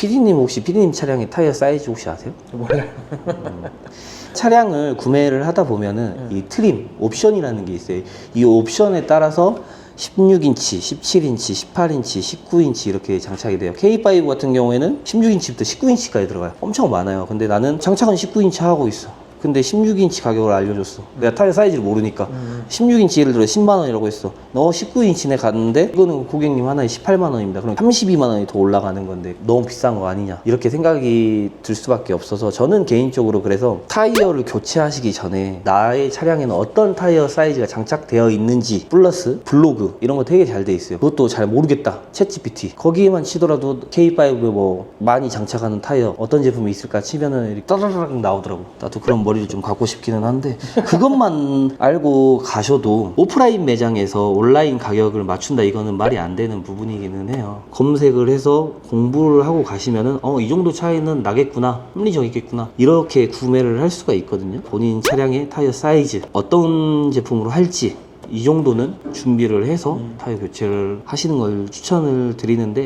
피디님 혹시 피디님 차량의 타이어 사이즈 혹시 아세요? 몰라요. 차량을 구매를 하다 보면은 이 트림 옵션이라는 게 있어요. 이 옵션에 따라서 16인치, 17인치, 18인치, 19인치 이렇게 장착이 돼요. K5 같은 경우에는 16인치부터 19인치까지 들어가요. 엄청 많아요. 근데 나는 장착은 19인치 하고 있어. 근데 16인치 가격을 알려줬어. 내가 타이어 사이즈를 모르니까. 16인치 예를 들어 10만 원이라고 했어. 너 19인치네 갔는데 이거는 고객님 하나에 18만 원입니다. 그럼 32만 원이 더 올라가는 건데 너무 비싼 거 아니냐. 이렇게 생각이 들 수밖에 없어서 저는 개인적으로 그래서 타이어를 교체하시기 전에 나의 차량에는 어떤 타이어 사이즈가 장착되어 있는지 플러스 블로그 이런 거 되게 잘 돼 있어요. 그것도 잘 모르겠다. 챗GPT 거기에만 치더라도 K5에 뭐 많이 장착하는 타이어 어떤 제품이 있을까 치면은 따라락 나오더라고. 나도 그런 머리를 좀 갖고 싶기는 한데 그것만 알고 가셔도 오프라인 매장에서 온라인 가격을 맞춘다 이거는 말이 안 되는 부분이기는 해요. 검색을 해서 공부를 하고 가시면은 어 이 정도 차이는 나겠구나 합리적이겠구나 이렇게 구매를 할 수가 있거든요. 본인 차량의 타이어 사이즈 어떤 제품으로 할지 이 정도는 준비를 해서 타이어 교체를 하시는 걸 추천을 드리는데